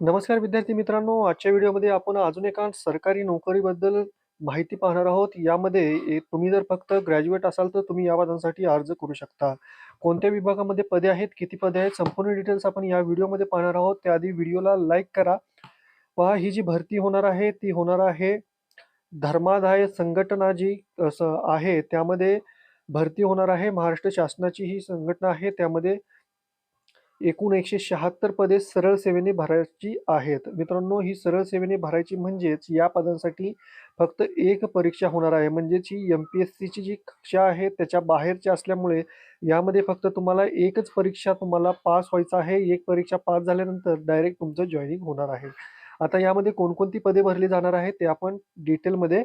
नमस्कार विद्यार्थी मित्रांनो, आजच्या व्हिडिओमध्ये आपण अजून एका सरकारी नोकरीबद्दल माहिती पाहणार आहोत. यामध्ये ए तुम्ही जर फक्त ग्रॅज्युएट असाल, तर तुम्ही या पदांसाठी अर्ज करू शकता. कोणत्या विभागामध्ये पदे आहेत, किती पदे आहेत, संपूर्ण डिटेल्स आपण या व्हिडिओमध्ये पाहणार आहोत. त्याआधी व्हिडिओला लाईक करा. पहा ही जी भरती होणार आहे, ती होणार आहे धर्मादाय संघटना जी असं आहे, त्यामध्ये भरती होणार आहे. महाराष्ट्र शासनाची ही संघटना आहे. त्यामध्ये एकूण 176 पदे सरळ सेवेने भरायची आहेत. मित्रांनो, ही सरळ सेवेने भरायची म्हणजेच या पदांसाठी फक्त एक परीक्षा होणार आहे. म्हणजेच ही एम-पी-एस-सीची जी कक्षा आहे, त्याच्या बाहेरची असल्यामुळे यामध्ये फक्त तुम्हाला एकच परीक्षा तुम्हाला पास व्हायचं आहे. एक परीक्षा पास झाल्यानंतर डायरेक्ट तुमचं जॉईनिंग होणार आहे. आता यामध्ये कोणकोणती पदे भरली जाणार आहेत, ते आपण डिटेलमध्ये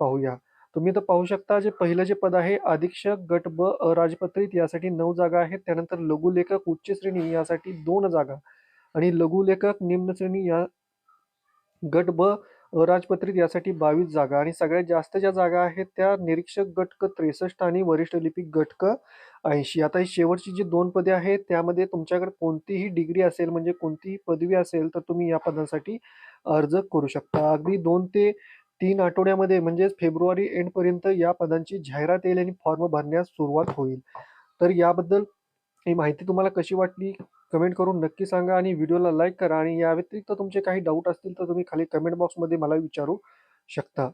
पाहूया. तुम्ही तर पाहू शकता, जे पहिलं जे पद आहे अधीक्षक गट ब अराजपत्रित यासाठी नऊ जागा आहेत. त्यानंतर लघुलेखक उच्च श्रेणी यासाठी दोन जागा आणि लघुलेखक निम्न श्रेणी या गट ब अराजपत्रित यासाठी 22 जागा आणि सगळ्यात जास्त ज्या जागा आहेत, त्या निरीक्षक गटक त्रेसष्ट आणि वरिष्ठ लिपिक गटक ऐंशी आता ही शेवटची जी दोन पदे आहेत, त्यामध्ये तुमच्याकडे कोणतीही डिग्री असेल, म्हणजे कोणतीही पदवी असेल, तर तुम्ही या पदांसाठी अर्ज करू शकता. अगदी दोन ते तीन आठवड्यामध्ये म्हणजेच फेब्रुवारी एंडपर्यंत या पदांची जाहिरात येईल आणि फॉर्म भरण्यास सुरुवात होईल. तर याबद्दल ही माहिती तुम्हाला कशी वाटली? कमेंट करून नक्की सांगा आणि व्हिडिओला लाईक करा आणि या व्यतिरिक्त तुमचे काही डाऊट असतील, तर तुम्ही खाली कमेंट बॉक्समध्ये मला विचारू शकता.